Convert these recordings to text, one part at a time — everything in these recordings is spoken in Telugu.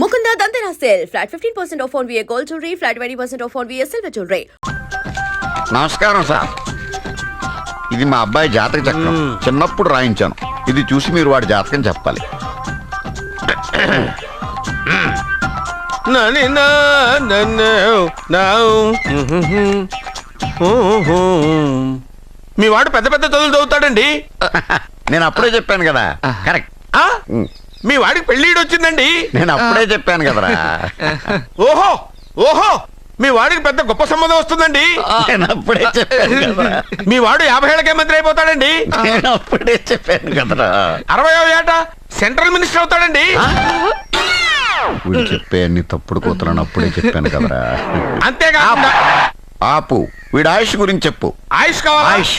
Mukunda Dandana sale. Flat 15% off on VA gold jewelry, flat 20% off on VA silver jewelry. నమస్కారం సార్. ఇది మా అబ్బాయి జాతక చక్రం. చిన్నప్పుడు రాయించాను. ఇది చూసి మీరు వాడి జాతకం చెప్పాలి. నని నా నన్ను నావు. మీ వాడు పెద్ద పెద్ద చదువులు చదువుతాడండి. నేను అప్పుడే చెప్పాను కదా. కరెక్ట్ ఆ? మీ వాడికి పెళ్ళిడు వచ్చిందండి. నేను అప్పుడే చెప్పాను కదరా. ఓహో ఓహో మీ వాడికి పెద్ద గొప్ప సంబంధం వస్తుందండి. నేను అప్పుడే చెప్పాను కదరా. మీ వాడు యాభై ఏళ్ళకే మంత్రి అయిపోతాడండి. నేను అప్పుడే చెప్పాను కదరా. అరవై ఏట సెంట్రల్ మినిస్టర్ అవుతాడండి. వీడు చెప్పే అన్ని తప్పుడు కూతురని అప్పుడే చెప్పాను కదరా. అంతేకాకుండా ఆపు. వీడి ఆయుష్ గురించి చెప్పు. ఆయుష్ కావాలా? ఆయుష్.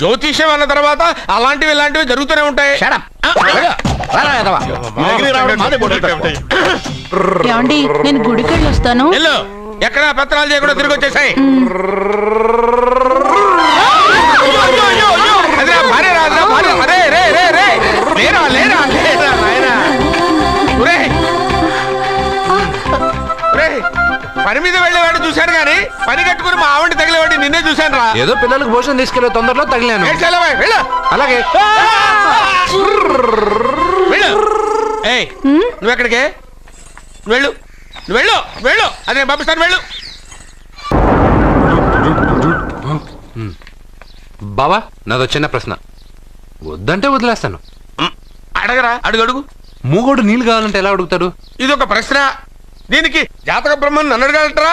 జ్యోతిష్యం అన్న తర్వాత అలాంటివి ఇలాంటివి జరుగుతూనే ఉంటాయి. ఏమండి నేను గుడికి వెళ్ళి వస్తాను ఎక్కడ పత్రాలు చేయకుండా తిరిగి వచ్చేసాయి. పని మీద వెళ్ళేవాడు చూశాను కానీ పని కట్టుకుని మా ఆవిడ నిన్నే చూశాను రా ఏదో పిల్లలకు భోజనం తీసుకెళ్ళే తొందరలో తగిలాను. అలాగే. ఏయ్ నువ్వు ఎక్కడికే వెళ్ళు వెళ్ళు వెళ్ళు. అదే పంపిస్తాను వెళ్ళు. బావా నాదో చిన్న ప్రశ్న. వద్దంటే వదిలేస్తాను. అడగరా. అడుగు అడుగు. మూగోడు నీళ్ళు కావాలంటే ఎలా అడుగుతాడు? ఇది ఒక ప్రశ్న. దీనికి జాతక బ్రహ్మను నన్ను అడగలటరా?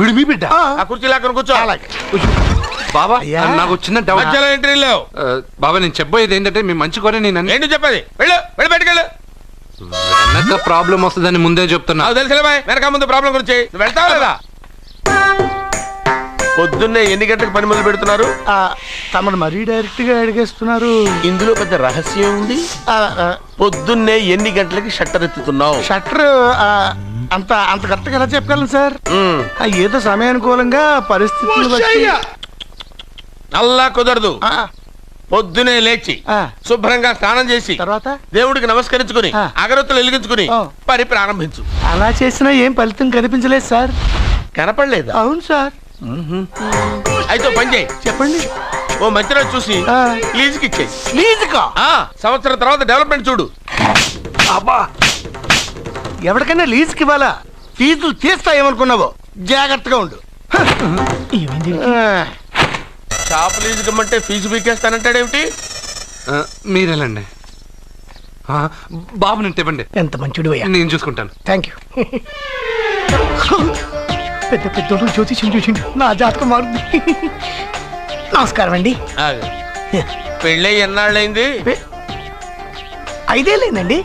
వీడు మీ బిడ్డ. ఆ. కుర్చీ లాక్కని కూర్చో. బాబా అయ్యా. నాకు చిన్న డౌట్ మధ్యలో ఎంట్రీ లేవు. ఆ, బాబా నేను చెప్పబోయేది ఏంటంటే మీ మంచి కోరే నేను అన్ని ఏంటి చెప్పేది? వెళ్ళు వెళ్ళి బయటకెళ్ళు వెనక ప్రాబ్లం వస్తుందని ముందే చెప్తున్నా. నాకు తెలుసులే బాయ్ వెనక ముందు ప్రాబ్లం గురించి. నువ్వు వెళ్తావా లేదా? పొద్దున్నే ఎన్ని గంటలకు పని మొదలు పెడుతున్నారు? ఆ, తమను మరీ డైరెక్ట్గా అడిగేస్తున్నారు. ఇందులో పెద్ద రహస్యం ఉంది. పొద్దున్నే ఎన్ని గంటలకి షట్టర్ ఎత్తుతున్నావు? షట్టర్ ఆ, అంత అంత కరెక్ట్గా ఎలా చెప్పగలను సార్. ఆ, ఏదో సమయానుకూలంగా పరిస్థితులు బట్టి. అల్లా కుదరదు. ఆ, పొద్దునే లేచి ఆ. శుభ్రంగా స్నానం చేసి తర్వాత? దేవుడికి నమస్కరించుకుని ఆ. అగరత్తులు వెలిగించుకుని ఆ. పని ప్రారంభించు. అలా చేసినా ఏం ఫలితం కనిపించలేదు సార్? కనపడలేదా? అవును సార్. అయితే ఓ పని చేయి. చెప్పండి. ఓ మంచి చూసి ఆ. లీజుకి? ఇచ్చేయి ఆ, సంవత్సరం తర్వాత డెవలప్మెంట్ చూడు. అబ్బా! ఎవరికైనా లీజుకి ఇవ్వాలా? ఫీజులు తీస్తాయేమనుకున్నావో? జాగ్రత్తగా ఉండు. షాప్ లీజుకి ఇమ్మంటే ఫీజు పీకేస్తానంటాడేమిటి? మీరేలండి ఆ, బాబు నేను ఇవ్వండి ఎంత మంచిడు నేను చూసుకుంటాను. థ్యాంక్ యూ పెద్ద పెద్దోడు జ్యోతిష్యం చూసిండు. నా జాతకం మారుంది నమస్కారం అండి. పెళ్ళై ఎన్నాళ్ళైంది? పె- ఐదే లేదండి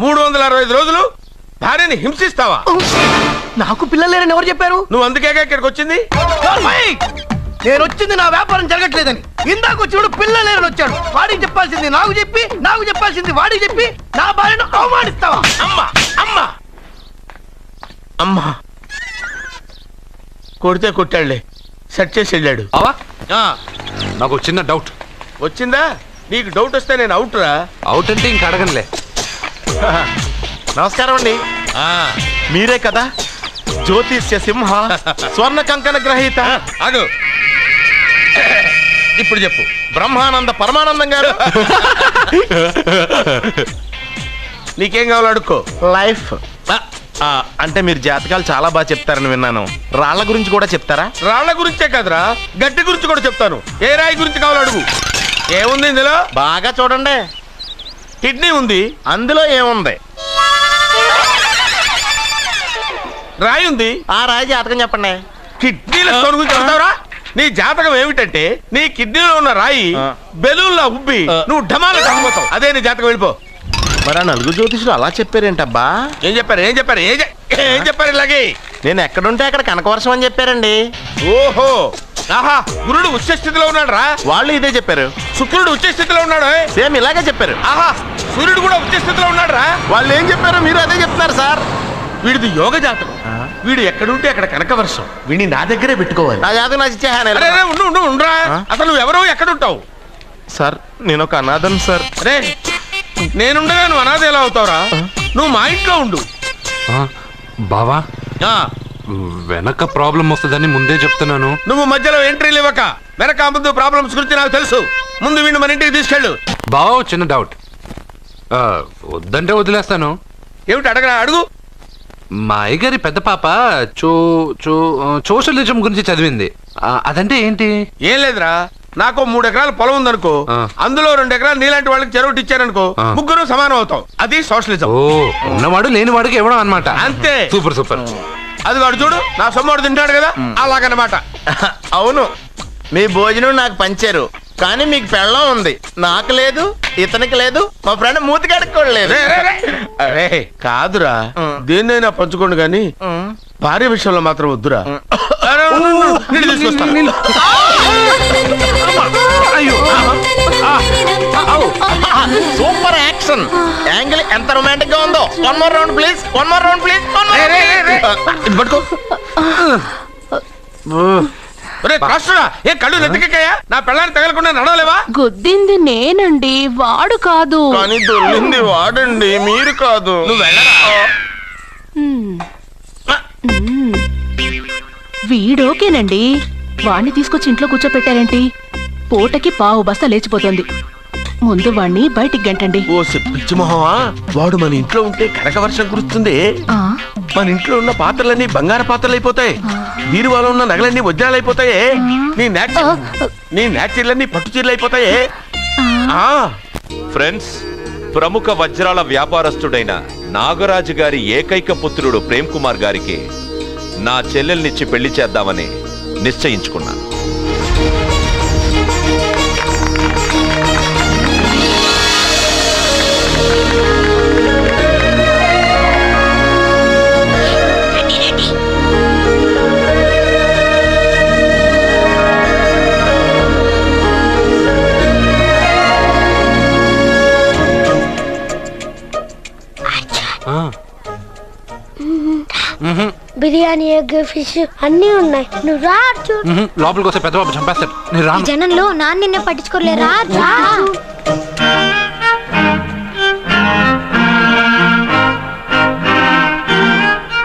మూడు వందల అరవై ఐదు రోజులు భార్యని హింసిస్తావా? నాకు పిల్లలు లేరని ఎవరు చెప్పారు? నువ్వు అందుకేగా ఇక్కడికి వచ్చింది! నేను వచ్చింది నా వ్యాపారం జరగట్లేదని. ఇందాక వచ్చినప్పుడు పిల్లలు లేరని వచ్చాడు. వాడికి చెప్పాల్సింది నాకు చెప్పి నాకు చెప్పాల్సింది వాడికి చెప్పి నా భార్యను అవమానిస్తావా? అమ్మా అమ్మా! అమ్మా! కొడితే కొట్టాడులే. సెట్ చేసి వెళ్ళాడు. ఆ, నాకు చిన్న డౌట్ వచ్చిందా? నీకు డౌట్ వస్తే నేను అవుట్ రా అవుట్ అంటే ఇంక అడగనులే. నమస్కారం అండి. ఆ, మీరే కదా? జ్యోతిష్య సింహ స్వర్ణ కంకణ గ్రహీత. ఆగు. ఇప్పుడు చెప్పు. బ్రహ్మానంద పరమానందం గారు? నీకేం కావాలో అడుక్కో. లైఫ్. అంటే మీరు జాతకాలు చాలా బాగా చెప్తారని విన్నాను. రాళ్ళ గురించి కూడా చెప్తారా? రాళ్ళ గురించే కదరా. గట్టి గురించి కూడా చెప్తాను. ఏ రాయి గురించి కావాలో అడుగు. ఏముంది ఇందులో? బాగా చూడండి. కిడ్నీ ఉంది అందులో ఏముంది? రాయి ఉంది. ఆ రాయి జాతకం చెప్పండి. కిడ్నీల స్టోన్ గురించి చెప్తావురా నీ జాతకం ఏమిటంటే నీ కిడ్నీలో ఉన్న రాయి. బెలూన్లా ఉబ్బి నువ్వు ఢమాల చచ్చిపోతావు అదే నీ జాతకం వెళ్ళిపో. మరి ఆ నలుగురు జ్యోతిషులు అలా చెప్పారేంటబ్బా? ఏం చెప్పారు ఏం చెప్పారు ఏం చెప్పారు ఇలాగే? నేను ఎక్కడుంటే అక్కడ కనకవర్షం అని చెప్పారండి. ఓహో! ఆహా గురుడు ఉచ్చ స్థితిలో ఉన్నాడు రా వాళ్ళు ఇదే చెప్పారు. శుక్రుడు ఉచ్చ స్థితిలో ఉన్నాడు? సేమ్ ఇలాగే చెప్పారు. ఆహా సూర్యుడు కూడా ఉచ్చ స్థితిలో ఉన్నాడు రా వాళ్ళు ఏం చెప్పారు మీరు అదే చెప్తున్నారు సార్. వీడిది యోగ జాతకం. వీడు ఎక్కడుంటే అక్కడ కనకవర్షం వీడిని నా దగ్గరే పెట్టుకోవాలి. నా జాతకం నాకు ఇచ్చేహాను అరే, ఉండు ఉండు ఉండురా? అసలు నువ్వు ఎవరో ఎక్కడుంటావు? సార్ నేను ఒక అనాథం సార్. అరే నేనుండగా నువ్వు అనాథ ఎలా అవుతావురా? నువ్వు మా ఇంట్లో ఉండు. బావా? వెనక ప్రాబ్లం వస్తుందని ముందే చెప్తున్నాను. నువ్వు మధ్యలో ఎంట్రీలు ఇవ్వక వెనక ముందు ప్రాబ్లమ్స్ గురించి నాకు తెలుసు. ముందు వీడిని మన ఇంటికి తీసుకెళ్ళు. బావా చిన్న డౌట్ వద్దంటే వదిలేస్తాను. ఏమిటి అడగరా అడుగు. మా అయ్యగారి పెద్ద పాప చో చో సోషలిజం గురించి చదివింది. అదంటే ఏంటి? ఏం లేదురా నాకు మూడు ఎకరాల పొలం ఉందనుకో. అందులో రెండు ఎకరాలు నీలాంటి వాళ్ళకి చెరువు ఇచ్చారనుకో. ముగ్గురు సమానం అవుతాం. అది సోషలిజం. ఉన్నవాడు లేనివాడికి ఇవ్వడం అనమాట అంతే. Super super. అది వాడు చూడు నా సొమ్మడు తింటాడు కదా అలాగనమాట. అవును మీ భోజనం నాకు పంచారు కానీ మీకు పెళ్ళం ఉంది. నాకు లేదు ఇతనికి లేదు మా ఫ్రెండ్ మూతి కడుక్కోలేదు. అరే కాదురా దేన్నైనా పంచుకోండి కానీ భార్య విషయంలో మాత్రం వద్దురా. Super action. యాంగిల్ ఎంత రొమాంటిక్గా ఉందో one more round please one more round please. ఇది పట్టుకో ఒరే, త్రాసుడా, ఏ కళ్ళు నెత్తికెక్కాయా? నా పెళ్ళాన్ని తగలకుండా నడవలేవా? గుద్దింది నేనండి వాడు కాదు. కానీ దొల్లింది వాడండి మీరు కాదు. నువ్వు వెళ్ళరా. వీడోకేనండి వాణ్ణి తీసుకొచ్చి ఇంట్లో కూర్చోపెట్టారేంటి? పూటకి పావు బస్తా లేచిపోతుంది. ముందు వాణ్ణి బయటికి గంటండి. ఓ పిచ్చి మొహమా? వాడు మన ఇంట్లో ఉంటే కనక వర్షం కురుస్తుంది. ఆ, మన ఇంట్లో ఉన్న పాత్రలన్నీ బంగారు పాత్రలు అయిపోతాయి బీరువాలో ఉన్న నగలన్నీ వజ్రాలు అయిపోతాయి నీ నాచ్ నీ నాచీర్లన్నీ పట్టు చీరలు అయిపోతాయి ఆ. ఫ్రెండ్స్ ప్రముఖ వజ్రాల వ్యాపారస్తుడైన నాగరాజు గారి ఏకైక పుత్రుడు ప్రేమ్ కుమార్ గారికి నా చెల్లెల్నిచ్చి పెళ్ళి చేద్దామని నిశ్చయించుకున్నాను. బిర్యానీ ఎగ్ ఫిష్ అన్నీ ఉన్నాయి. నువ్వు రా అర్జున్. మ్హూ, లోపలికి వస్తే పెద్ద బాబు చంపేస్తాడు. నేను రాను. జనంలో నాన్న నిన్నే పట్టించుకోలే రా రా.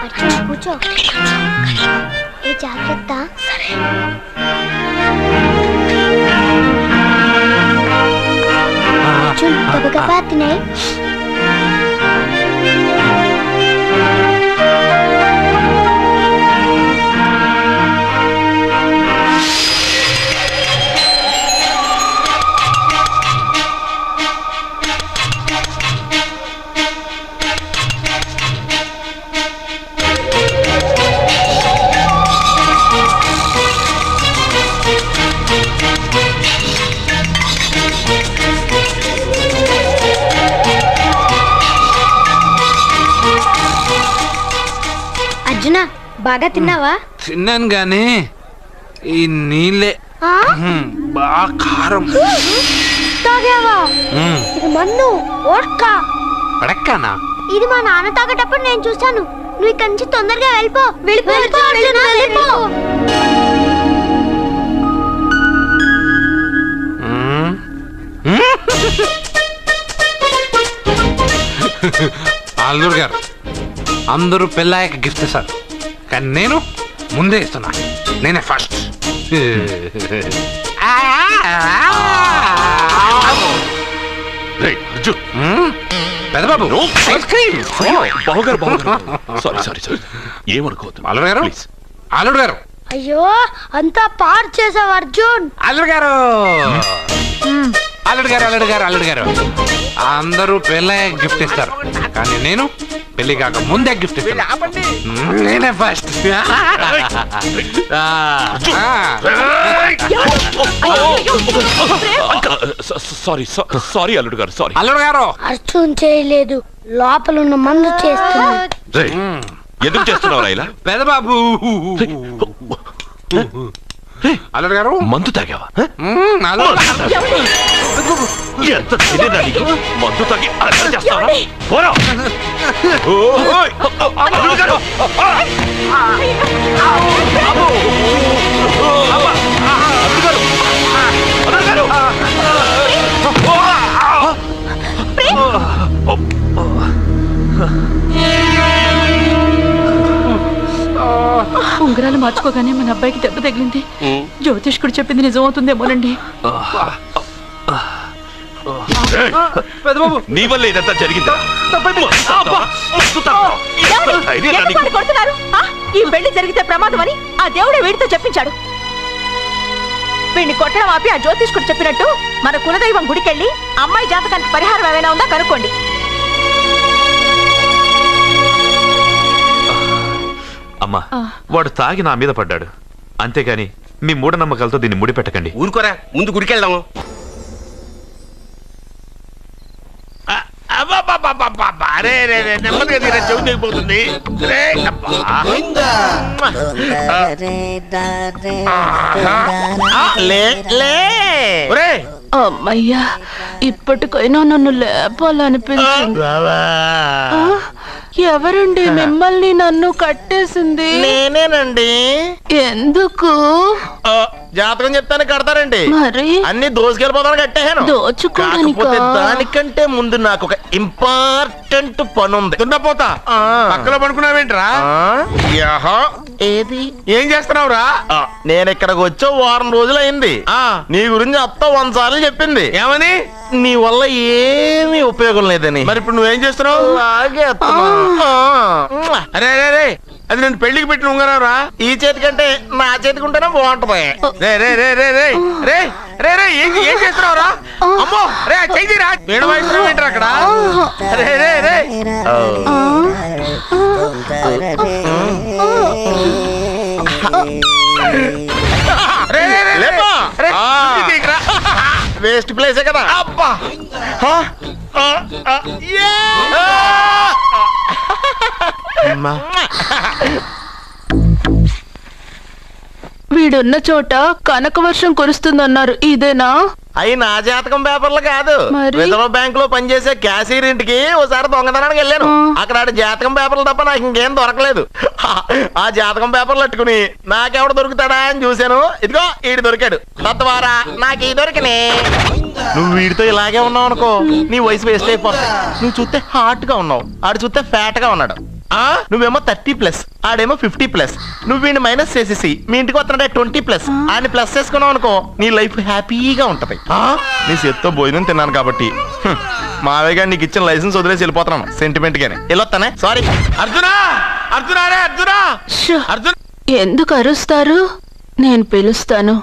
అర్జున్ కూర్చో. ఏ జాగ్రత్త? అర్జున్ గబగబా తినాయి బాగా తిన్నావా? తిన్నాను గానీ. ఈ నీళ్ళే. బాగా కారం. తాగావా? ఇది మన్ను ఓట్కా పడక్కనా ఇది మా నాన్న తాగేటప్పుడు నేను చూశాను. నువ్వు ఇక్కడి నుంచి తొందరగా వెళ్ళిపో. వెళ్ళిపో వెళ్ళిపో. అల్లుడు గారు అందరూ పెళ్ళాయక గిఫ్ట్ ఇస్తారు కానీ నేను ముందే ఇస్తున్నా నేనే ఫస్ట్ రేయ్, అర్జున్ పెద్దబాబు ఐస్ క్రీమ్ బావగారు బావగారు సారీ సారీ సారీ ఏమనుకోవద్దు అల్లుడు గారు ప్లీజ్ అల్లుడు గారు అయ్యో అంతా పాడు చేసావు అర్జున్. అల్లుడు గారు అల్లుడు గారు అల్లుడు గారు అల్లుడు గారు అందరూ పెళ్ళే గిఫ్ట్ ఇస్తారు. కానీ నేను పెళ్ళి కాక ముందే గిఫ్ట్ నేనే ఫస్ట్. సారీ సారీ అల్లుడు గారు సారీ. అల్లుడు గారు. అర్జున్ చేయలేదు. లోపల ఉన్న మందు చేస్తున్నా ఎందుకు చేస్తున్నావురా ఇలా? పెద్దబాబు అల్లుడు గారు. మందు తాగావా? ఎంత తెలియదా నీకు మందు తాగి అలసట చేస్తావా పోరా ఓయ్! అల్లుడు గారు! ఆ! అబ్బో! అబ్బా! అల్లుడు గారు! అల్లుడు గారు! ఉంగరాలు మార్చుకోగానే మన అబ్బాయికి దెబ్బ తగిలింది జ్యోతిష్కుడు చెప్పింది నిజమవుతుందేమోనండి పెద్దబాబు. నీ వల్ల ఇదంతా జరిగిందా? కొడుతున్నారు? ఈ పెళ్ళి జరిగితే ప్రమాదం అని ఆ దేవుడే వీడితో చెప్పించాడు. వీడిని కొట్టడం ఆపి ఆ జ్యోతిష్కుడు చెప్పినట్టు మన కులదైవం గుడికెళ్ళి అమ్మాయి జాతకానికి పరిహారం ఏమైనా ఉందా కనుక్కోండి. అమ్మా వాడు తాగి నా మీద పడ్డాడు. అంతేగాని మీ మూఢనమ్మకాలతో దీన్ని ముడిపెట్టకండి. ఊరుకోరా ముందు గుడికెళ్దాము. అరే రే రే నెమ్మదిగా తీరా చెవి దిగిపోతుంది రే అబ్బా. ఆ, లే లే. ఒరేయ్, అమ్మయ్యా ఇప్పటికైనా నన్ను లేపాలనిపించింది. ఆ, ఎవరండి మిమ్మల్ని నన్ను కట్టేసింది? నేనేనండి. ఎందుకు? ఆ, జాతకం చెప్తాను కడతారండి. మరి? అన్ని దోసుకెళ్ళిపోతాను కట్టేహాను? కాకపోతే దానికంటే ముందు నాకు ఒక ఇంపార్టెంట్ పని ఉంది దున్నపోతా ఆ. పక్కలో పడుకున్నావేంట్రా? ఆ, యహా, ఏది? ఏం చేస్తున్నావురా? ఆ, నేను ఇక్కడికి వచ్చే వారం రోజులు అయింది ఆ. నీ గురించి అత్త వంద సార్లు చెప్పింది. ఏమని? నీ వల్ల ఏమీ ఉపయోగం లేదని. మరి ఇప్పుడు నువ్వేం చేస్తున్నావు? అలాగే అత్తమా. ఆ. అరే అరే రే అది నేను పెళ్ళికి పెట్టిన ఉంగరావురా ఈ చేతి కంటే నా చేతికి ఉంటేనే బాగుంటది. రే రే రే రే రే రే రే రే ఏం ఏం చేస్తున్నావురా? అమ్మో రే చెయ్యిరా వేణు వయసు ఏంట్రా అక్కడ? రే రే రే. రే రే రే. రే. వేస్ట్ ప్లేసే కదా. అబ్బా. అమ్మా. వీడున్న చోట కనక వర్షం కురుస్తుందన్నారు. ఇదేనా? అయి నా జాతకం పేపర్లు కాదు. మరి? రిజర్వ్ బ్యాంక్లో పనిచేసే క్యాషియర్ ఇంటికి ఓసారి దొంగతనానికి వెళ్ళాను. అక్కడ ఆడి జాతకం పేపర్లు తప్ప నాకు ఇంకేం దొరకలేదు. ఆ జాతకం పేపర్లు పెట్టుకుని నాకెవడు దొరుకుతాడా అని చూశాను. ఇదిగో ఈడు దొరికాడు. తద్వారా నాకు ఈ దొరికినే. నువ్వు వీడితో ఇలాగే ఉన్నావు అనుకో నీ వయసు వేస్ట్ అయిపోతుంది నువ్వు చూస్తే హాట్గా ఉన్నావు. ఆడు చూస్తే ఫ్యాట్గా ఉన్నాడు. నువ్వేమో థర్టీ ప్లస్ ఆడేమో ఫిఫ్టీ ప్లస్. నువ్వు వీడిని మైనస్ చేసేసి మీ ఇంటికి వస్తున్నాడే ట్వంటీ ప్లస్. ఆడిని ప్లస్ చేసుకున్నావు అనుకో నీ లైఫ్ హ్యాపీగా ఉంటది. ఆ? నీ చేత్తో భోజనం తిన్నాను కాబట్టి. మావయ్య గారు నీకు ఇచ్చిన లైసెన్స్ వదిలేసి వెళ్ళిపోతున్నాను సెంటిమెంట్ గానే. వెళ్ళొస్తానే సారీ అర్జునా! అర్జునా అర్జున్! ఎందుకు అరుస్తారు? నేను పిలుస్తాను.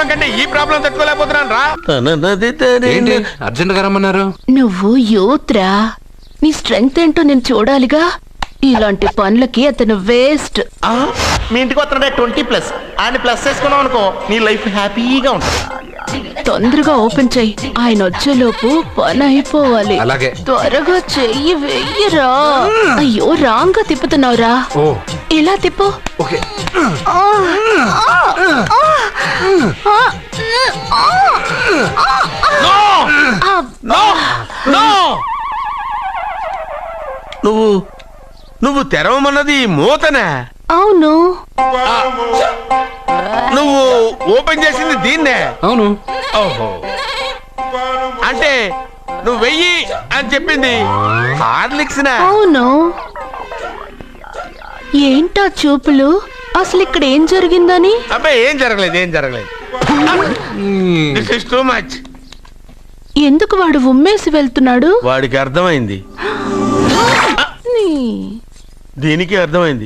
ఈ ప్రాబ్లం తట్టుకోలేకపోతున్నాను రా. ఏంటి? అర్జెంట్గా రమ్మన్నారు. నువ్వు యూత్రా? నీ స్ట్రెంగ్త్ ఏంటో నేను చూడాలిగా? ఇలాంటి పనులకి అతను వేస్ట్ మీ ఇంటికి వస్తున్నాడే ట్వంటీ ప్లస్. ఆయన ప్లస్ చేసుకున్నావు అనుకో నీ లైఫ్ హ్యాపీగా ఉంటుంది. తొందరగా ఓపెన్ చెయ్యి ఆయన వచ్చేలోపు పని అయిపోవాలి. అలాగే. త్వరగా చెయ్యి వెయ్యరా. అయ్యో రాంగ్గా తిప్పుతున్నావురా. ఓ. ఇలా తిప్పు. ఓకే. నువ్వు నువ్వు తెరవమన్నది మూతనే. అవును. నువ్వు ఓపెన్ చేసింది దీన్నే? అవును. ఓహో. అంటే నువ్వు వెయ్యి అని చెప్పింది హార్లిక్స్ అవును. ఏంటా చూపులు? అసలు ఇక్కడ ఏం జరిగిందని? అబ్బాయి ఏం జరగలేదు ఏం జరగలేదు. దిస్ ఇస్ టూ మచ్ ఎందుకు వాడు ఉమ్మేసి వెళ్తున్నాడు? వాడికి అర్థమైంది. దీనికి అర్థమైంది.